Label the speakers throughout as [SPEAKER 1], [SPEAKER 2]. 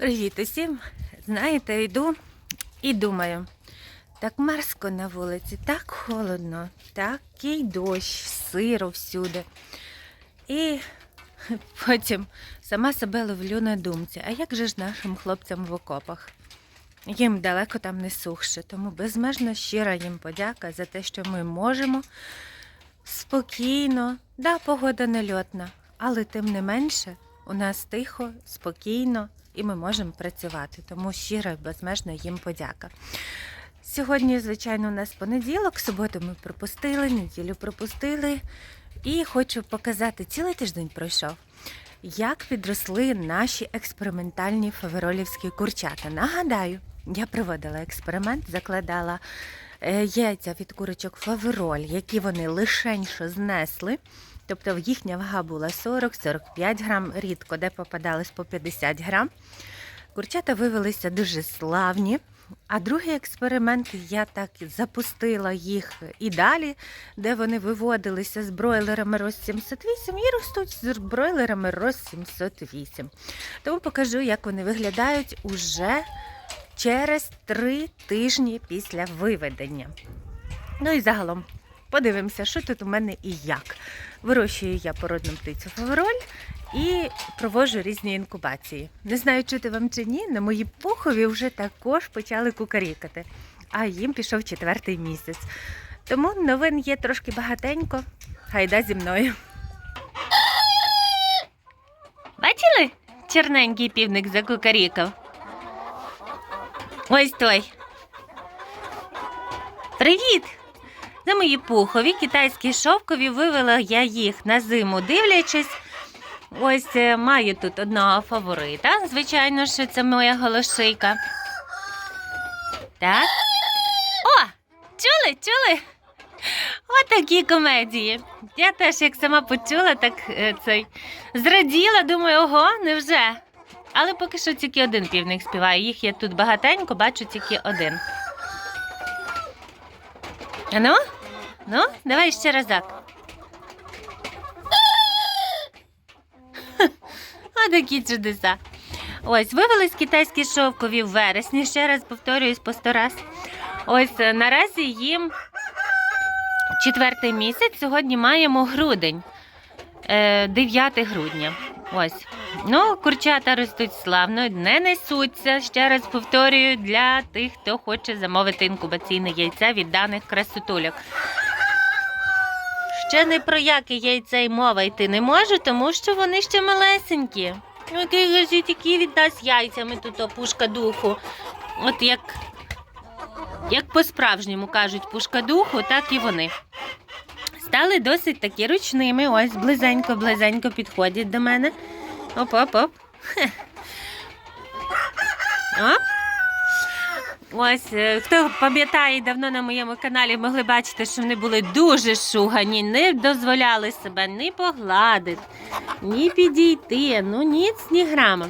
[SPEAKER 1] Привіт усім! Знаєте, йду і думаю, так мерзко на вулиці, так холодно, такий дощ, сиро всюди. І потім сама себе ловлю на думці, а як же ж нашим хлопцям в окопах? Їм далеко там не сухше, тому безмежно щира їм подяка за те, що ми можемо спокійно, да, погода нельотна, але тим не менше у нас тихо, спокійно і ми можемо працювати. Тому щиро і безмежно їм подяка. Сьогодні, звичайно, у нас понеділок, суботу ми пропустили, неділю пропустили. І хочу показати, цілий тиждень пройшов, як підросли наші експериментальні фаверолівські курчата. Нагадаю, я проводила експеримент, закладала е, яйця від курочок фавероль, які вони лишеньше знесли. Тобто їхня вага була 40-45 грам, рідко де попадались по 50 грам. Курчата вивелися дуже славні. А другий експеримент я так запустила їх і далі, де вони виводилися з бройлерами роз 708 і ростуть з бройлерами роз 708. Тому покажу, як вони виглядають уже через три тижні після виведення. Ну і загалом подивимося, що тут у мене і як. Вирощую я породну птицю фавероль і проводжу різні інкубації. Не знаю, чути вам чи ні, на мої пухові вже також почали кукарікати, а їм пішов четвертий місяць. Тому новин є трошки багатенько. Гайда зі мною. Бачили? Чорненький півник закукарікав. Ось той. Привіт! Це мої пухові китайські шовкові. Вивела я їх на зиму, дивлячись. Ось е, маю тут одного фаворита. Звичайно, що це моя голошийка. Так. О! Чули, чули? Отакі комедії. Я теж, як сама почула, так е, цей зраділа, думаю, ого, невже? Але поки що тільки один півник співає. Їх є тут багатенько, бачу тільки один. Ану? Ну, давай ще разок. Отакі чудеса. Ось, вивелись китайські шовкові в вересні, ще раз повторююсь по сто раз. Ось е, наразі їм четвертий місяць, сьогодні маємо грудень, е, 9 грудня. Ось. Ну, курчата ростуть славно, не несуться. Ще раз повторюю для тих, хто хоче замовити інкубаційне яйце від даних красотульок. Ще не про яке яйце й мова йти не може, тому що вони ще малесенькі. Який кажуть, які віддасть яйцями тут опушка духу. От як, як по-справжньому кажуть пушка духу, так і вони. Стали досить такі ручними. Ось близенько-близенько підходять до мене. Оп-оп-оп. Оп. Ось, е, хто пам'ятає, давно на моєму каналі могли бачити, що вони були дуже шугані, не дозволяли себе ні погладити, ні підійти, ну ніц, ні грама.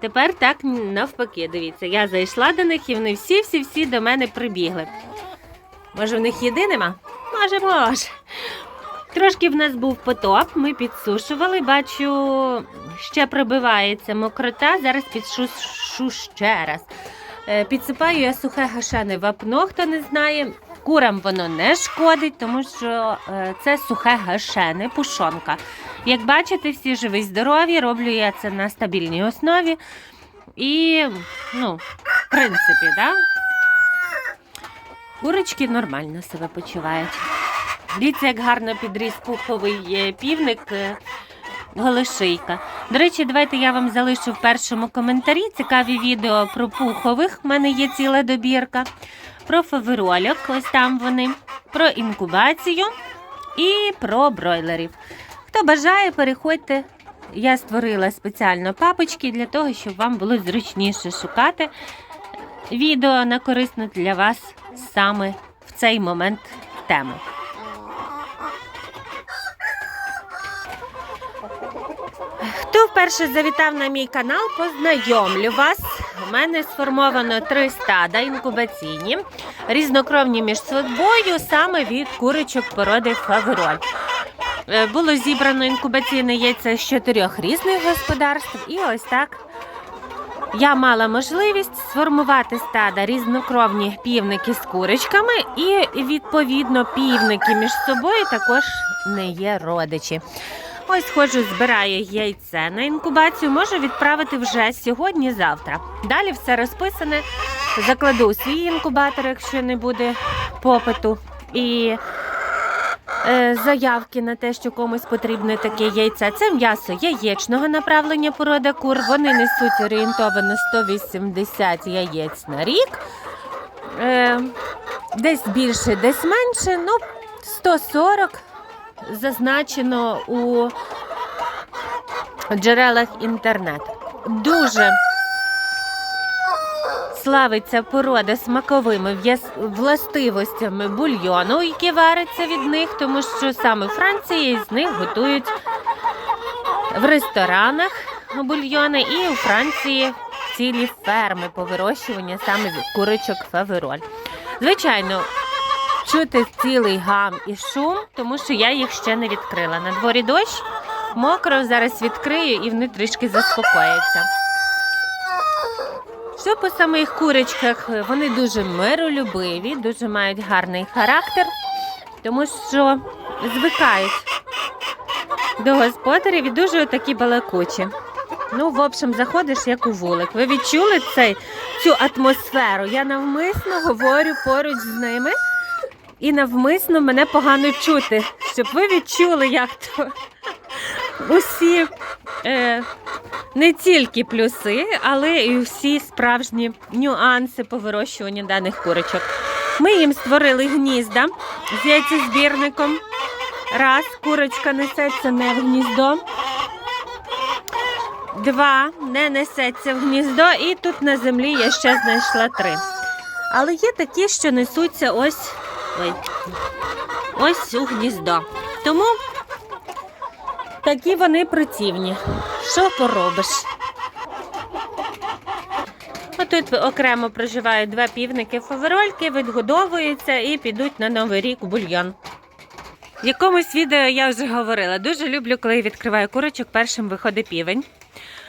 [SPEAKER 1] Тепер так навпаки, дивіться, я зайшла до них і вони всі-всі-всі до мене прибігли. Може, в них їди нема? Може, може. Трошки в нас був потоп, ми підсушували. Бачу, ще пробивається мокрота. Зараз підсушу ще раз. Е, Підсипаю я сухе гашене вапно, хто не знає. Курам воно не шкодить, тому що е, це сухе гашене, пушонка. Як бачите, всі живі здорові, роблю я це на стабільній основі. І, ну, в принципі, да? курочки нормально себе почувають. Дивіться, як гарно підріс пуховий е, півник. Голошийка. До речі, давайте я вам залишу в першому коментарі цікаві відео про пухових. У мене є ціла добірка. Про фаверольок, ось там вони, про інкубацію і про бройлерів. Хто бажає, переходьте. Я створила спеціально папочки для того, щоб вам було зручніше шукати відео на корисну для вас саме в цей момент тему. Хто вперше завітав на мій канал, познайомлю вас. У мене сформовано три стада інкубаційні, різнокровні між собою, саме від курочок породи фавероль. Е, Було зібрано інкубаційне яйце з чотирьох різних господарств, і ось так я мала можливість сформувати стада різнокровні півники з курочками, і відповідно півники між собою також не є родичі. Ось ходжу, збираю яйце на інкубацію, можу відправити вже сьогодні-завтра. Далі все розписане. Закладу свій інкубатор, якщо не буде попиту. І е, заявки на те, що комусь потрібне таке яйце. Це м'ясо яєчного направлення породи кур. Вони несуть орієнтовано 180 яєць на рік. Е, десь більше, десь менше. Ну, 140 зазначено у джерелах інтернету. Дуже славиться порода смаковими властивостями бульйону, який вариться від них, тому що саме Франції з них готують в ресторанах бульйони, і у Франції цілі ферми по вирощуванню саме курочок фавероль. Звичайно, чути цілий гам і шум, тому що я їх ще не відкрила. На дворі дощ, мокро, зараз відкрию і вони трішки заспокояться. Що по самих курочках, вони дуже миролюбиві, дуже мають гарний характер, тому що звикають до господарів і дуже такі балакучі. Ну, в общем, заходиш як у вулик. Ви відчули цей, цю атмосферу? Я навмисно говорю поруч з ними і навмисно мене погано чути, щоб ви відчули, як то усі е, не тільки плюси, але і всі справжні нюанси по вирощуванню даних курочок. Ми їм створили гнізда з яйцезбірником. Раз, курочка несеться не в гніздо. Два, не несеться в гніздо, і тут на землі я ще знайшла три. Але є такі, що несуться ось, ой, ось у гніздо. Тому такі вони противні. Що поробиш? Отут окремо проживають два півники фаверольки, відгодовуються і підуть на новий рік у бульйон. В якомусь відео я вже говорила. Дуже люблю, коли відкриваю курочок, першим виходить півень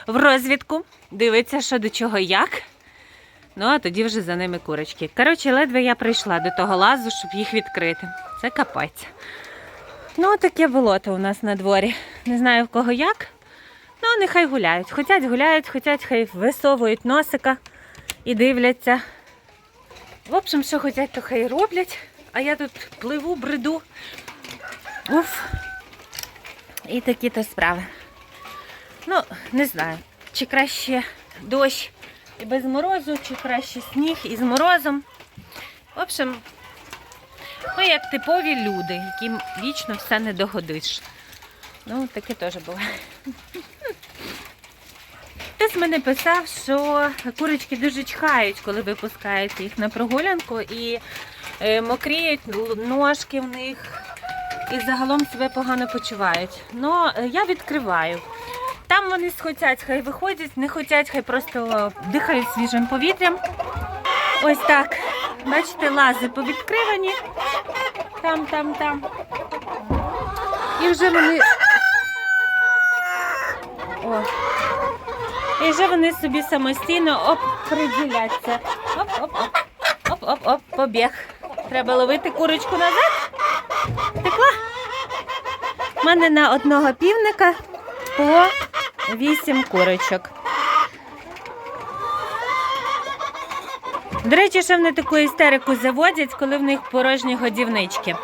[SPEAKER 1] в розвідку, дивиться, що до чого як. Ну, а тоді вже за ними курочки. Коротше, ледве я прийшла до того лазу, щоб їх відкрити. Це капець. Ну, таке болото у нас на дворі. Не знаю в кого як. Ну, нехай гуляють. Хотять гуляють, хотять, хай висовують носика і дивляться. В общем, що хотять, то хай роблять. А я тут пливу, бреду. Уф. І такі то справи. Ну, не знаю, чи краще дощ і без морозу, чи краще сніг із морозом. В общем, ми як типові люди, яким вічно все не догодиш. Ну, таке теж буває. Хтось мене писав, що курочки дуже чхають, коли випускають їх на прогулянку і е, мокріють ножки в них і загалом себе погано почувають. Ну, е, я відкриваю. Там вони схотять, хай виходять, не хотять, хай просто дихають свіжим повітрям. Ось так. Бачите, лази повідкривані. Там, там, там. І вже вони. О. І вже вони собі самостійно оприділяться. Оп-оп-оп. Оп-оп-оп, побіг. Треба ловити курочку назад. Текла. У мене на одного півника по 8 курочок. До речі, ще вони таку істерику заводять, коли в них порожні годівнички.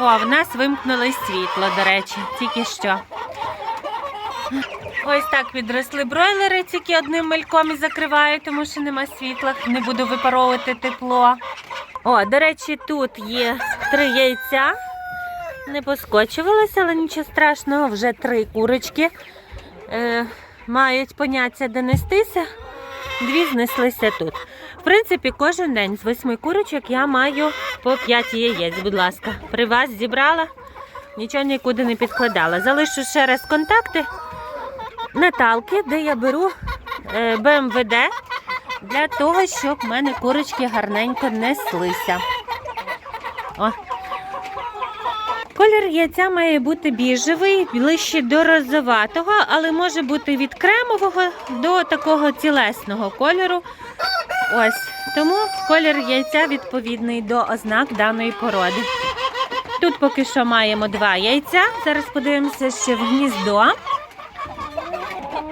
[SPEAKER 1] О, в нас вимкнули світло, до речі, тільки що. Ось так підросли бройлери, тільки одним мальком і закриваю, тому що нема світла, не буду випаровувати тепло. О, до речі, тут є три яйця. Не поскочувалися, але нічого страшного, вже три курочки е, мають поняття донестися. Дві знеслися тут. В принципі, кожен день з восьми курочок я маю по 5 яєць, будь ласка. При вас зібрала, нічого нікуди не підкладала. Залишу ще раз контакти Наталки, де я беру е, БМВД для того, щоб в мене курочки гарненько неслися. О. Колір яйця має бути біжевий, ближче до розоватого, але може бути від кремового до такого цілесного кольору. Ось тому колір яйця відповідний до ознак даної породи. Тут поки що маємо два яйця. Зараз подивимося ще в гніздо.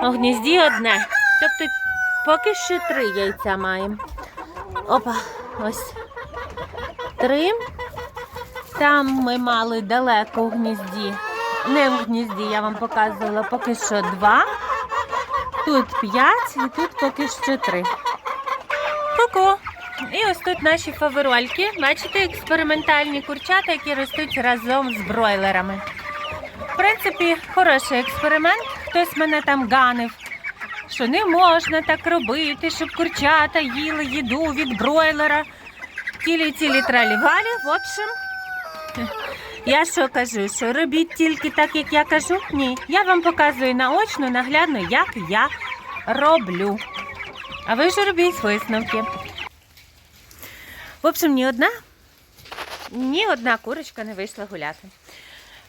[SPEAKER 1] У гнізді одне. Тобто поки що три яйця маємо. Опа, ось три. Там ми мали далеко в гнізді. Не в гнізді я вам показувала поки що два. Тут п'ять і тут поки що три. Ку-ку. І ось тут наші фаверольки. Бачите, експериментальні курчата, які ростуть разом з бройлерами. В принципі, хороший експеримент. Хтось мене там ганив, що не можна так робити, щоб курчата їли їду від бройлера. Тілі-тілі тралі-валі. В общем, я що кажу, що робіть тільки так, як я кажу? Ні. Я вам показую наочно, наглядно, як я роблю. А ви ж робіть висновки. В общем, ні одна, ні одна курочка не вийшла гуляти.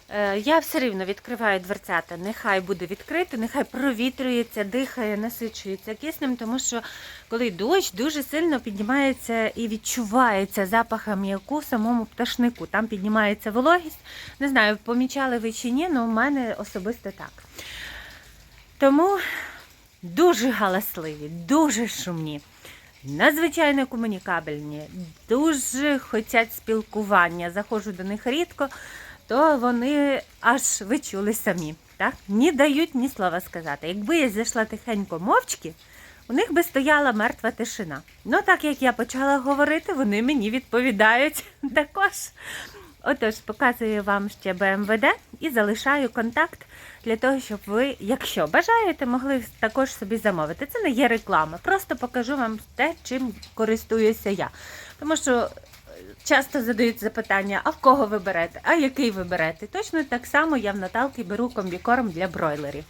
[SPEAKER 1] Е, Я все рівно відкриваю дверцята. Нехай буде відкрито, нехай провітрюється, дихає, насичується киснем, тому що коли дощ дуже сильно піднімається і відчувається запах аміаку в самому пташнику. Там піднімається вологість. Не знаю, помічали ви чи ні, але у мене особисто так. Тому дуже галасливі, дуже шумні, надзвичайно комунікабельні, дуже хочуть спілкування. Заходжу до них рідко, то вони аж ви чули самі. Так? Ні дають ні слова сказати. Якби я зайшла тихенько мовчки, у них би стояла мертва тишина. Ну, так як я почала говорити, вони мені відповідають також. Отож, показую вам ще БМВД і залишаю контакт для того, щоб ви, якщо бажаєте, могли також собі замовити. Це не є реклама, просто покажу вам те, чим користуюся я. Тому що часто задають запитання, а в кого ви берете, а який ви берете. Точно так само я в Наталки беру комбікорм для бройлерів.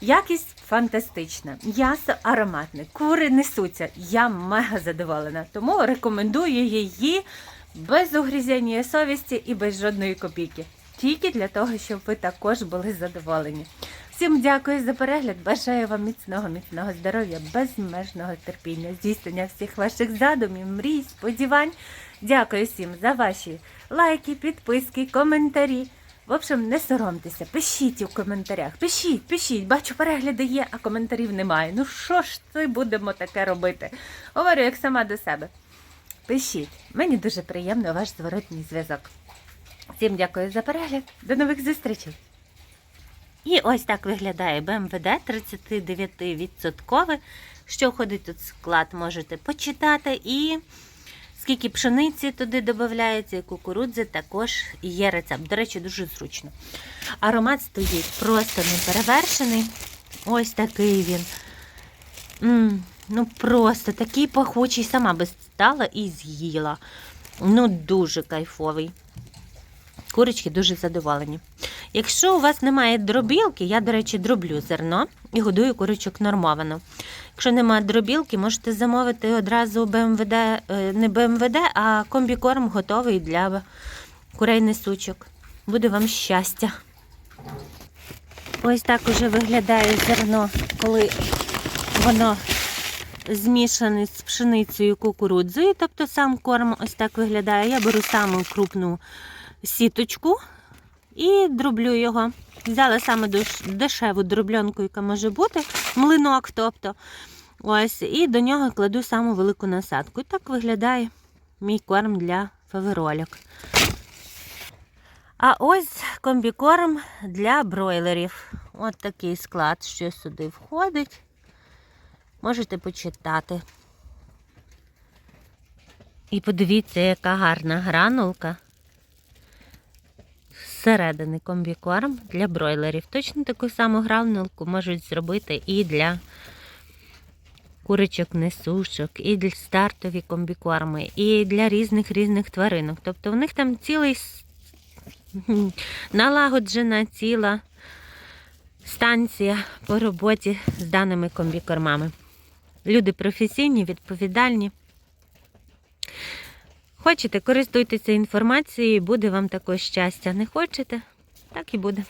[SPEAKER 1] Якість фантастична, м'ясо ароматне, кури несуться. Я мега задоволена. Тому рекомендую її без угрізення совісті і без жодної копійки. Тільки для того, щоб ви також були задоволені. Всім дякую за перегляд. Бажаю вам міцного, міцного здоров'я, безмежного терпіння, здійснення всіх ваших задумів, мрій, сподівань. Дякую всім за ваші лайки, підписки, коментарі. В общем, не соромтеся, пишіть у коментарях, пишіть, пишіть. Бачу, перегляди є, а коментарів немає. Ну що ж це будемо таке робити? Говорю, як сама до себе. Пишіть. Мені дуже приємно ваш зворотній зв'язок. Всім дякую за перегляд. До нових зустрічей. І ось так виглядає БМВД 39%. Що входить тут склад, можете почитати. І скільки пшениці туди додається, і кукурудзи також є рецепт. До речі, дуже зручно. Аромат стоїть просто неперевершений. Ось такий він. М, ну просто такий пахучий, сама би стала і з'їла. Ну, дуже кайфовий. Курочки дуже задоволені. Якщо у вас немає дробілки, я, до речі, дроблю зерно і годую курочок нормовано. Якщо немає дробілки, можете замовити одразу БМВД, е, не БМВД, а комбікорм готовий для курей несучок. Буде вам щастя. Ось так уже виглядає зерно, коли воно змішане з пшеницею кукурудзою. Тобто сам корм ось так виглядає. Я беру саму крупну сіточку і дроблю його. Взяла саме дешеву дроблянку, яка може бути, млинок, тобто. Ось, і до нього кладу саму велику насадку. І так виглядає мій корм для фаверолік. А ось комбікорм для бройлерів. От такий склад, що сюди входить. Можете почитати. І подивіться, яка гарна гранулка. Зсередини комбікорм для бройлерів. Точно таку саму гранулку можуть зробити і для курочок несушок, і для стартові комбікорми, і для різних різних тваринок. Тобто в них там цілий налагоджена ціла станція по роботі з даними комбікормами. Люди професійні, відповідальні. Хочете, користуйтеся інформацією, буде вам також щастя. Не хочете, так і буде.